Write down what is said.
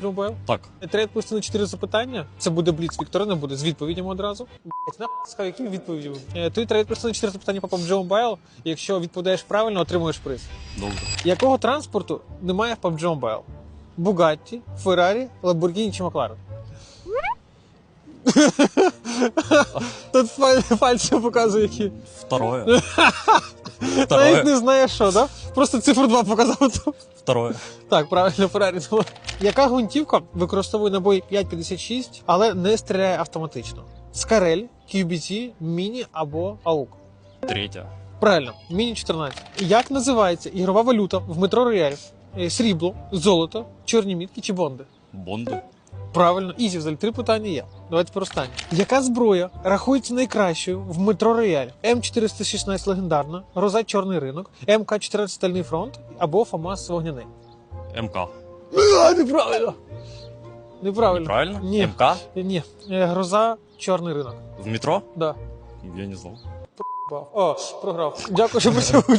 Mobile? Так. Треба відповісти на чотири запитання. Це буде бліц Вікторина, буде з відповідями одразу. Блять, нахуй сказав, які відповіді? Е, Тобі треба відповісти на чотири запитання по PUBG Mobile. Якщо відповідаєш правильно, отримуєш приз. Добре. Якого транспорту немає в PUBG Mobile? Бугатті, Феррарі, Ламборгіні чи Макларен? Тут паль- пальцем показує, які. Второе. Навіть Второе. не знає, що, да? Просто цифру 2 показав. Второе. Так, правильно, Феррарі. Яка гвинтівка використовує набої 5,56, але не стріляє автоматично? Скарель, QBT, Міні або АУК? Третье. Правильно, Міні 14. Як називається ігрова валюта в метро Рояль? Е, Срібло, золото, чорні мітки чи бонди? Бонды. Правильно, ізі взагалі три питання є. Давайте про останнє. Яка зброя рахується найкращою в метро Рояль? М416 легендарна, Роза Чорний ринок, МК-14 Стальний фронт або ФАМАС Вогняний? МК. А, неправильно. Неправильно. Правильно? Ні. МК? Ні. Е, Гроза, чорний ринок. В метро? Да. Я не знал. О, програв. Дякую, що присягнув.